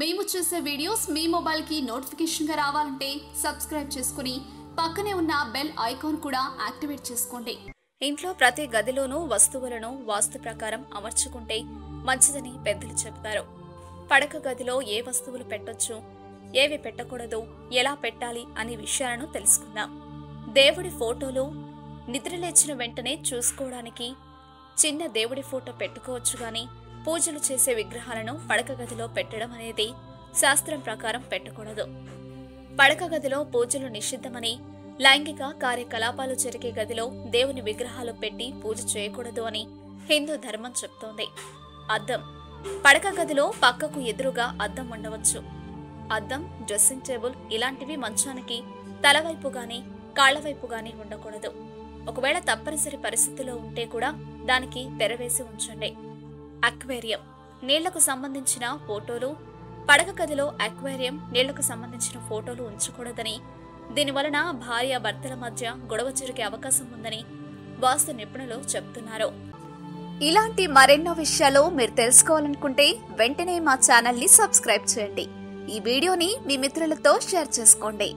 మేము చేసే వీడియోస్ మీ మొబైల్కి నోటిఫికేషన్గా రావాలంటే సబ్స్క్రైబ్ చేసుకుని పక్కనే ఉన్న బెల్ ఐకాన్ కూడా యాక్టివేట్ చేసుకోండి. ఇంట్లో ప్రతి గదిలోనూ వస్తువులను వాస్తు ప్రకారం అమర్చుకుంటే మంచిదని పెద్దలు చెబుతారు. పడక గదిలో ఏ వస్తువులు పెట్టొచ్చు ఏవి పెట్టకూడదు ఎలా పెట్టాలి అనే విషయాలను తెలుసుకుందాం. దేవుడి ఫోటోలు నిద్రలేచిన వెంటనే చూసుకోవడానికి చిన్న దేవుడి ఫోటో పెట్టుకోవచ్చు కానీ పూజలు చేసే విగ్రహాలను పడక గదిలో పెట్టడం అనేది శాస్త్రం ప్రకారం పెట్టకూడదు. పడక గదిలో పూజలు నిషిద్ధమని లైంగిక కార్యకలాపాలు జరిగే గదిలో దేవుని విగ్రహాలు పెట్టి పూజ చేయకూడదు అని హిందూ ధర్మం చెప్తోంది. అద్దం. పడక గదిలో పక్కకు ఎదురుగా అద్దం ఉండవచ్చు. అద్దం డ్రెస్సింగ్ టేబుల్ ఇలాంటివి మంచానికి తలవైపు గాని కాళ్ళవైపు గాని ఉండకూడదు. ఒకవేళ తప్పనిసరి పరిస్థితిలో ఉంటే కూడా దానికి తెరవేసి ఉంచండి. అక్వేరియం నీళ్ళకు సంబంధించిన ఫోటోలు. పడక గదిలో అక్వేరియం నీళ్ళకు సంబంధించిన ఫోటోలు ఉంచకూడదని. దీనివలన భార్య భర్తల మధ్య గొడవ జరిగే అవకాశం ఉందని వాస్తు నిపుణులు చెబుతున్నారు ఇలాంటి మరెన్నో విషయాలు మీరు తెలుసుకోవాలనుకుంటే వెంటనే మా ఛానల్ని సబ్స్క్రైబ్ చేయండి. ఈ వీడియోని మీ మిత్రులతో షేర్ చేసుకోండి.